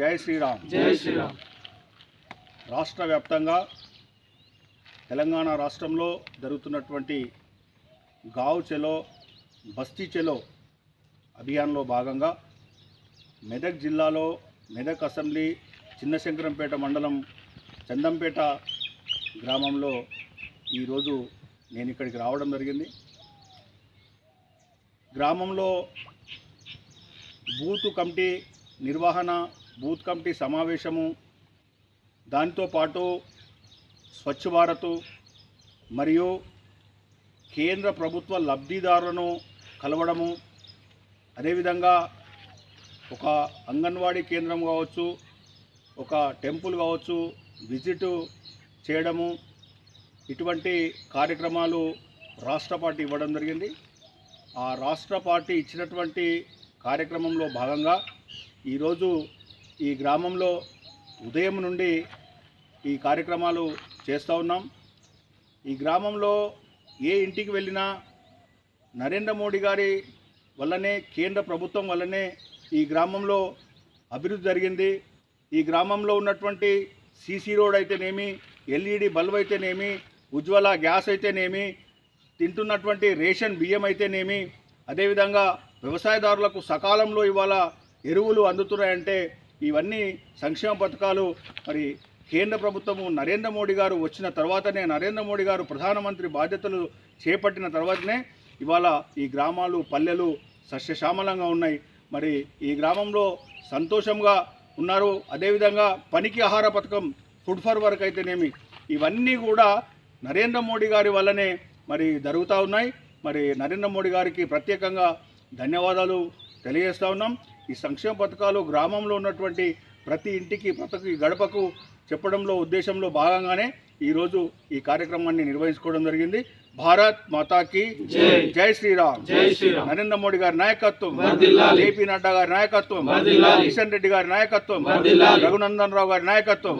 జై శ్రీరామ్. జై శ్రీరామ్. రాష్ట్ర వ్యాప్తంగా తెలంగాణ రాష్ట్రంలో జరుగుతున్నటువంటి గావ్ చెలో బస్తీ చెలో అభియాన్లో భాగంగా మెదక్ జిల్లాలో మెదక్ అసెంబ్లీ చిన్నశంకరంపేట మండలం చందంపేట గ్రామంలో ఈరోజు నేను ఇక్కడికి రావడం జరిగింది. గ్రామంలో బూత్ కమిటీ నిర్వహణ బూత్ కమిటీ సమావేశము దాంతోపాటు స్వచ్ఛ భారత్ మరియు కేంద్ర ప్రభుత్వ లబ్ధిదారులను కలవడము అదేవిధంగా ఒక అంగన్వాడీ కేంద్రం కావచ్చు ఒక టెంపుల్ కావచ్చు విజిట్ చేయడము ఇటువంటి కార్యక్రమాలు రాష్ట్ర పార్టీ ఇవ్వడం జరిగింది. ఆ రాష్ట్ర పార్టీ ఇచ్చినటువంటి కార్యక్రమంలో భాగంగా ఈరోజు ఈ గ్రామంలో ఉదయం నుండి ఈ కార్యక్రమాలు చేస్తూ ఉన్నాం. ఈ గ్రామంలో ఏ ఇంటికి వెళ్ళినా నరేంద్ర మోడీ గారి వల్లనే కేంద్ర ప్రభుత్వం వల్లనే ఈ గ్రామంలో అభివృద్ధి జరిగింది. ఈ గ్రామంలో ఉన్నటువంటి సీసీ రోడ్ అయితేనేమి ఎల్ఈడి బల్బ్ అయితేనేమి ఉజ్వల గ్యాస్ అయితేనేమి తింటున్నటువంటి రేషన్ బియ్యం అయితేనేమి అదేవిధంగా వ్యవసాయదారులకు సకాలంలో ఇవాళ ఎరువులు అందుతున్నాయంటే ఇవన్నీ సంక్షేమ పథకాలు. మరి కేంద్ర ప్రభుత్వము నరేంద్ర మోడీ గారు వచ్చిన తర్వాతనే నరేంద్ర మోడీ గారు ప్రధానమంత్రి బాధ్యతలు చేపట్టిన తర్వాతనే ఇవాళ ఈ గ్రామాలు పల్లెలు సస్యశ్యామలంగా ఉన్నాయి. మరి ఈ గ్రామంలో సంతోషంగా ఉన్నారు. అదేవిధంగా పనికి ఆహార పథకం ఫుడ్ ఫర్ వర్క్ అయితేనేమి ఇవన్నీ కూడా నరేంద్ర మోడీ గారి వల్లనే మరి జరుగుతూ ఉన్నాయి. మరి నరేంద్ర మోడీ గారికి ప్రత్యేకంగా ధన్యవాదాలు. తెలియజేస్తూ ఉన్నాం. ఈ సంక్షేమ పథకాలు గ్రామంలో ఉన్నటువంటి ప్రతి ఇంటికి ప్రతి గడపకు చెప్పడంలో ఉద్దేశంలో భాగంగానే ఈరోజు ఈ కార్యక్రమాన్ని నిర్వహించుకోవడం జరిగింది. భారత్ మాతాకి జై. శ్రీరామ్. జై శ్రీరామ్. నరేంద్ర మోడీ గారి నాయకత్వం. జేపీ నడ్డా గారి నాయకత్వం. కిషన్ రెడ్డి గారి నాయకత్వం. రఘునందన్ రావు గారి నాయకత్వం.